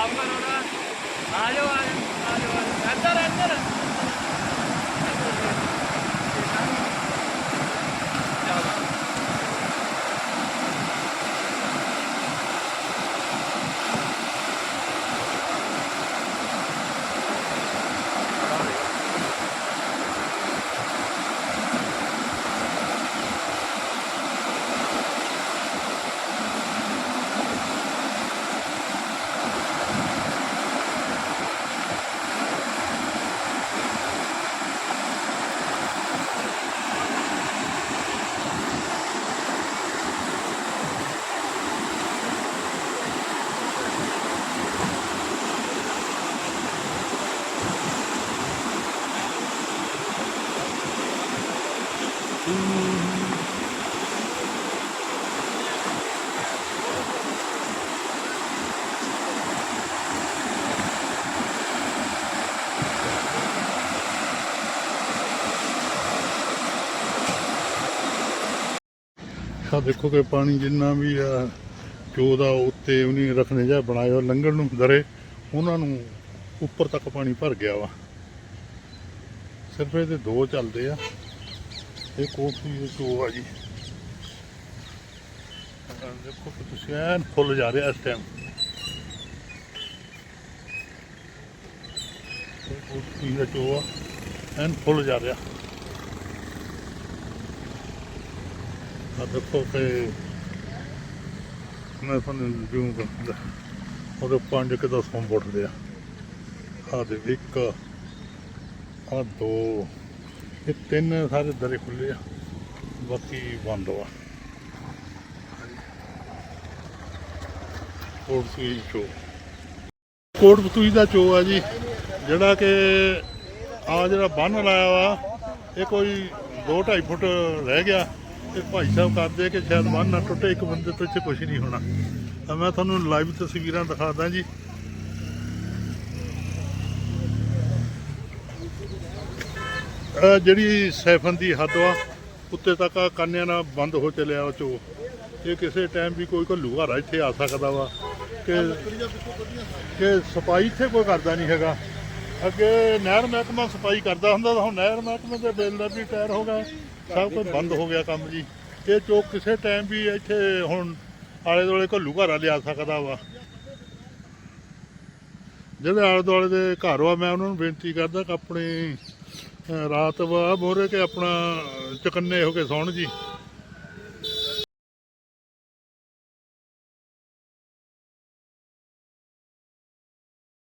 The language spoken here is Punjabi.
आप करो ना आ जाओ आ जाओ आ जाओ अंदर अंदर ਆ ਦੇਖੋ ਕਿ ਪਾਣੀ ਜਿੰਨਾ ਵੀ ਆ ਚੋ ਦਾ ਉੱਤੇ ਉਹਨੇ ਰੱਖਣੇ ਜਾਂ ਬਣਾਏ ਹੋਏ ਲੰਘਣ ਨੂੰ ਦਰੇ, ਉਹਨਾਂ ਨੂੰ ਉੱਪਰ ਤੱਕ ਪਾਣੀ ਭਰ ਗਿਆ ਵਾ। ਸਿਰਫ ਇਹਦੇ ਦੋ ਚੱਲਦੇ ਆ। ਇਹ ਕੋਠੀ ਦੇ ਚੋ ਆ ਜੀ। ਦੇਖੋ ਤੁਸੀਂ ਐਨ ਫੁੱਲ ਜਾ ਰਿਹਾ ਇਸ ਟਾਈਮ ਇਹ ਦਾ ਚੋ ਆ, ਐਨ ਫੁੱਲ ਜਾ ਰਿਹਾ। ਆ ਦੇਖੋ ਕਿ ਮੈਂ ਤੁਹਾਨੂੰ ਜੂਮ ਕਰਦਾ। ਉਹਦੇ ਪੰਜ ਕਿ ਦਸ ਫੰਬ ਉੱਠਦੇ ਆ। ਆ ਦੇ ਇੱਕ ਆ ਦੋ ਇਹ ਤਿੰਨ ਸਾਰੇ ਦਰੇ ਖੁੱਲੇ ਆ। ਬਾਕੀ ਬੰਦ ਵਾ ਕੋਟਸੂਈ ਚੋ। ਕੋਟ ਸੂਈ ਦਾ ਚੋ ਆ ਜੀ, ਜਿਹੜਾ ਕਿ ਆ ਜਿਹੜਾ ਬੰਨ ਲਾਇਆ ਵਾ, ਇਹ ਕੋਈ 2.5 ਫੁੱਟ ਰਹਿ ਗਿਆ। ਤੇ ਭਾਈ ਸਾਹਿਬ ਕਰਦੇ ਕਿ ਸ਼ਾਇਦ ਬੰਨ ਨਾ ਟੁੱਟੇ, ਇੱਕ ਬੰਦੇ ਤੋਂ ਇੱਥੇ ਕੁਝ ਨਹੀਂ ਹੋਣਾ। ਤਾਂ ਮੈਂ ਤੁਹਾਨੂੰ ਲਾਈਵ ਤਸਵੀਰਾਂ ਦਿਖਾਦਾ ਜੀ। ਜਿਹੜੀ ਸੈਫਨ ਦੀ ਹੱਦ ਵਾ ਉੱਤੇ ਤੱਕ ਆ ਕਾਨਿਆਂ ਨਾਲ ਬੰਦ ਹੋ ਚੱਲਿਆ ਉਹ ਚੋ ਇਹ ਕਿਸੇ ਟਾਈਮ ਵੀ ਕੋਈ ਘੱਲੂ ਘਾਰਾ ਇੱਥੇ ਆ ਸਕਦਾ ਵਾ ਕਿ ਕਿ ਸਫ਼ਾਈ ਇੱਥੇ ਕੋਈ ਕਰਦਾ ਨਹੀਂ ਹੈਗਾ। ਅੱਗੇ ਨਹਿਰ ਮਹਿਕਮਾ ਸਫ਼ਾਈ ਕਰਦਾ ਹੁੰਦਾ ਤਾਂ ਹੁਣ ਨਹਿਰ ਮਹਿਕਮੇ ਦੇ ਬਿੱਲ ਦਾ ਵੀ ਟਾਇਰ ਹੋ ਗਿਆ। ਸਭ ਕੁਝ ਬੰਦ ਹੋ ਗਿਆ ਕੰਮ ਜੀ। ਇਹ ਚੋਕ ਕਿਸੇ ਟਾਈਮ ਵੀ ਇੱਥੇ ਹੁਣ ਆਲੇ ਦੁਆਲੇ ਘੱਲੂ ਘਾਰਾ ਲਿਆ ਸਕਦਾ ਵਾ। ਜਿਹੜੇ ਆਲੇ ਦੁਆਲੇ ਦੇ ਘਰ ਵਾ, ਮੈਂ ਉਹਨਾਂ ਨੂੰ ਬੇਨਤੀ ਕਰਦਾ ਕਿ ਆਪਣੇ ਰਾਤ ਵਾ ਮੋਰੇ ਕੇ ਆਪਣਾ ਚਕੰਨੇ ਹੋ ਕੇ ਸੌਣ ਜੀ।